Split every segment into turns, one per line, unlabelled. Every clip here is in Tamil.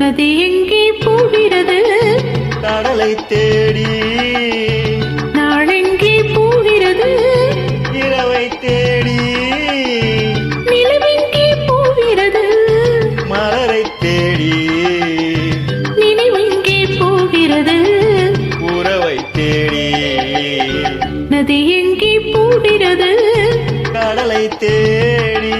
நதி எங்கே போகிறது?
கடலை தேடி
நாளெங்கே போகிறது?
இரவை தேடி
நிலவெங்கே போகிறது?
மலரை தேடி
நினைவெங்கே போகிறது?
உறவை தேடி
நதி எங்கே போகிறது?
கடலை தேடி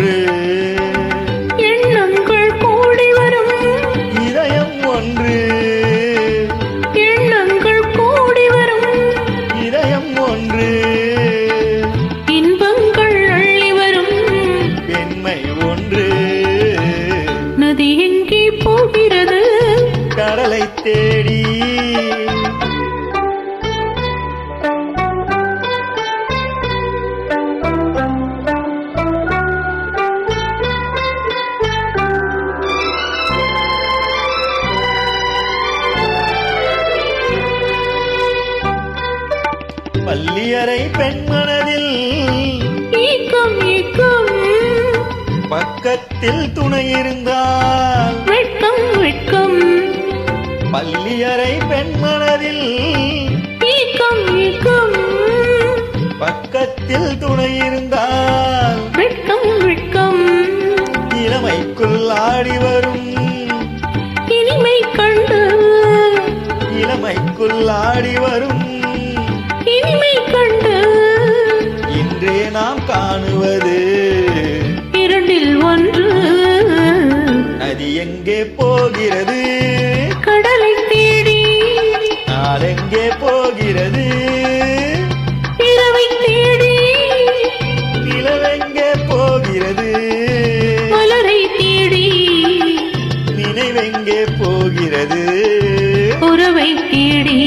ஒன்று
எண்ணங்கள் கூடி வரும்.
இதயம் ஒன்று.
எண்ணங்கள் கூடி வரும்.
இதயம் ஒன்று.
இன்பங்கள் அள்ளி வரும்.
பெண்மை ஒன்று.
நதி எங்கே போகிறது?
கடலை தேடி பள்ளியறை பெண் மனதில்
ஏக்கம் ஏக்கம்
பக்கத்தில் துணை இருந்தால்
வெட்கம் வெட்கம்.
பள்ளியறை பெண் மனதில்
ஏக்கம் ஏக்கம்
பக்கத்தில் துணை இருந்தால்
வெட்கம் வெட்கம்.
இளமைக்குள் ஆடி வரும்.
இனிமை கண்டு.
இளமைக்குள் ஆடி வரும். நாம் காணுவது.
இரண்டில் ஒன்று.
அது எங்கே போகிறது?
கடலை தேடி.
நாளெங்கே போகிறது?
இரவை தேடி.
நிலவெங்கே போகிறது?
மலரை தேடி.
நினைவெங்கே போகிறது?
உறவை தேடி.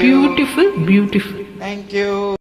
Beautiful, beautiful.
Thank you.